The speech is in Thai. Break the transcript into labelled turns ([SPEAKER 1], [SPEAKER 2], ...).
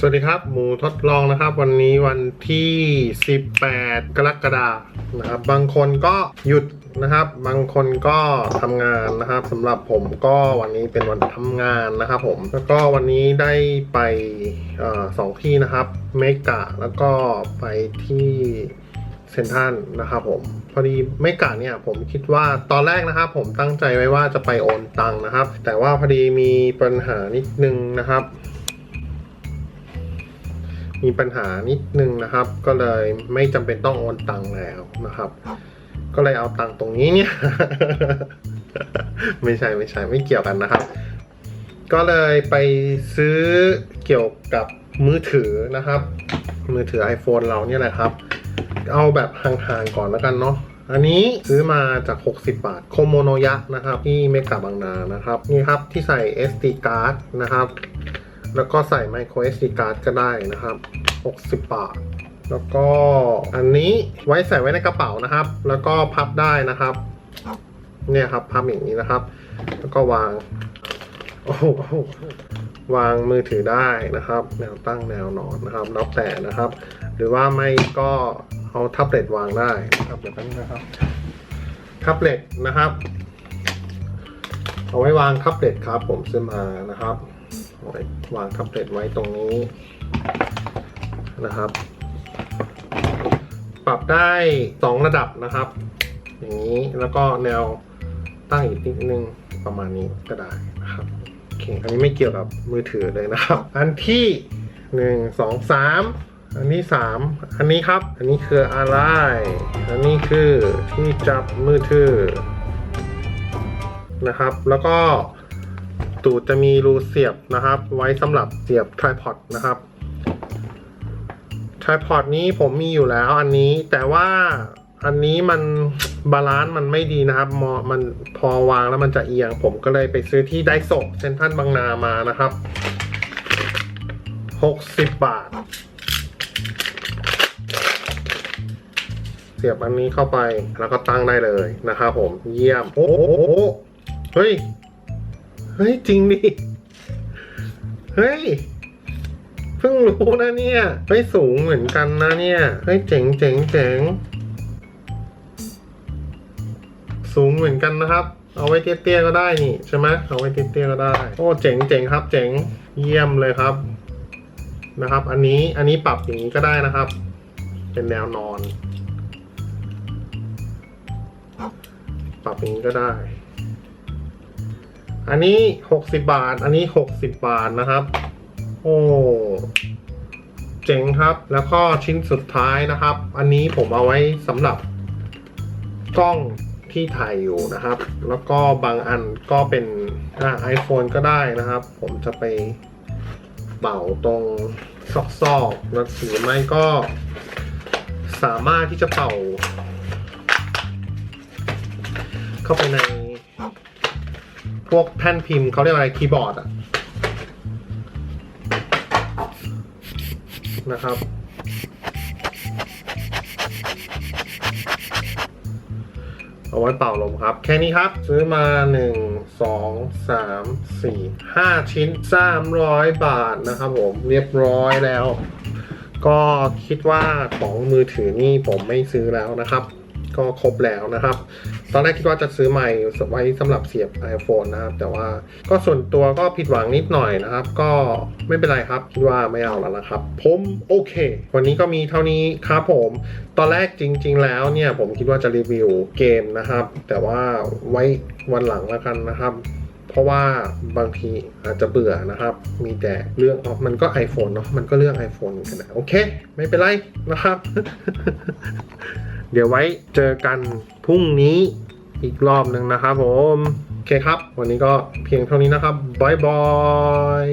[SPEAKER 1] สวัสดีครับ หมูทดลองนะครับ วันนี้วันที่ 18 กรกฎาคมนะครับ บางคนก็หยุดนะครับ บางคนก็ทำงานนะครับสำหรับผมก็วันนี้เป็นวันทำงานนะครับผมแล้วก็วันนี้ได้ไปออสองที่นะครับเมกะแล้วก็ไปที่เซนทันนะครับผมพอดีเมกะเนี่ยผมคิดว่าตอนแรกนะครับ ผมตั้งใจไว้ว่าจะไปโอนตังค์นะครับ แต่ว่าพอดีมีปัญหานิดนึงนะครับ มีปัญหานิดนึงนะครับ ก็เลยไม่จำเป็นต้องโอนตังค์แล้วนะครับ ก็เลยเอาตังค์ตรงนี้เนี่ย ไม่ใช่ไม่ใช่ไม่เกี่ยวกันนะครับ ก็เลยไปซื้อเกี่ยวกับมือถือนะครับ มือถือ iPhone เราเนี่ยแหละครับ เอาแบบห่างๆก่อนแล้วกันเนาะอันนี้ซื้อมาจาก 60 บาท โคโมโนยะนะครับ ที่เมกะบางนานะครับ นี่ครับที่ใส่ SD card นะครับ แล้วก็ใส่ micro SD card ก็ได้นะครับ 60 บาท แล้วก็อันนี้ไว้ใส่ไว้ในกระเป๋านะครับ แล้วก็พับได้นะครับ เนี่ยครับพับอย่างนี้นะครับ แล้วก็วางโอ้โหวางมือถือได้นะครับ แนวตั้งแนวนอนนะครับแล้วแต่นะครับ หรือว่าไม่ก็เอาแท็บเล็ตวางได้นะครับแบบนี้นะครับแท็บเล็ตนะครับ เอาไว้วางแท็บเล็ตครับผมซื้อมานะครับ ว้วางแท็บเล็ตไว้ตรงนี้นะครับ ปรับได้สองระดับนะครับ อย่างนี้แล้วก็แนวตั้งอีกนิดนึงประมาณนี้ก็ได้นะครับโอเคอันนี้ไม่เกี่ยวกับมือถือเลยนะครับ อันที่หนึ่งสองสามอันนี้สามอันนี้ครับ อันนี้คืออะไร อันนี้คือที่จับมือถือนะครับ แล้วก็ ตูดจะมีรูเสียบนะครับ ไว้สำหรับเสียบ tripod นะครับ tripod นี้ผมมีอยู่แล้วอันนี้แต่ว่าอันนี้มันบาลานซ์มันไม่ดีนะครับมอมันพอวางแล้วมันจะเอียง ผมก็เลยไปซื้อที่ไดโซเซนทันบางนามานะครับ 60 บาท เสียบอันนี้เข้าไปแล้วก็ตั้งได้เลยนะครับผมเยี่ยม โอ้โหเฮ้ย เฮ้ย จริงดิ เฮ้ย เพิ่งรู้นะเนี่ยเฮ้ยสูงเหมือนกันนะเนี่ย เฮ้ยเจ๋งเจ๋งเจ๋งสูงเหมือนกันนะครับ เอาไว้เตี้ยๆก็ได้นี่ใช่ไหมเอาไว้เตี้ยๆก็ได้ โอ้เจ๋งเจ๋งครับ เจ๋งเยี่ยมเลยครับ นะครับ อันนี้อันนี้ปรับอย่างนี้ก็ได้นะครับ เป็นแนวนอน ปรับอย่างนี้ก็ได้ อันนี้หกสิบบาท อันนี้หกสิบบาทนะครับ โอ้เจ๋งครับ แล้วก็ชิ้นสุดท้ายนะครับ อันนี้ผมเอาไว้สำหรับกล้องที่ถ่ายอยู่นะครับ แล้วก็บางอันก็เป็นไอโฟนก็ได้นะครับ ผมจะไปเป่าตรงซอกๆแล้วหรือไม่ก็สามารถที่จะเป่า เข้าไปใน พวกแท่นพิมพ์เขาเรียกอะไรคีย์บอร์ดอะนะครับ เอาไว้เป่าลมครับ แค่นี้ครับ ซื้อมา 1 2 3 4 5 ชิ้น 300 บาทนะครับผม เรียบร้อยแล้ว ก็คิดว่าของมือถือนี่ผมไม่ซื้อแล้วนะครับ ก็ครบแล้วนะครับ ตอนแรกคิดว่าจะซื้อใหม่ไว้สำหรับเสียบ iPhone นะครับ แต่ว่าก็ส่วนตัวก็ผิดหวังนิดหน่อยนะครับ ก็ไม่เป็นไรครับ คิดว่าไม่เอาแล้วนะครับ ผมโอเค วันนี้ก็มีเท่านี้ครับผม ตอนแรกจริง ๆ แล้วเนี่ยผมคิดว่าจะรีวิวเกมนะครับ แต่ว่าไว้วันหลังแล้วกันนะครับเพราะว่าบางทีอาจจะเบื่อนะครับ มีแต่เรื่องอ๋อมันก็ iPhone เนาะ มันก็เรื่อง iPhone กันนะโอเค ไม่เป็นไรนะครับ เดี๋ยวไว้เจอกันพรุ่งนี้อีกรอบหนึ่งนะครับผม โอเคครับ วันนี้ก็เพียงเท่านี้นะครับบายบาย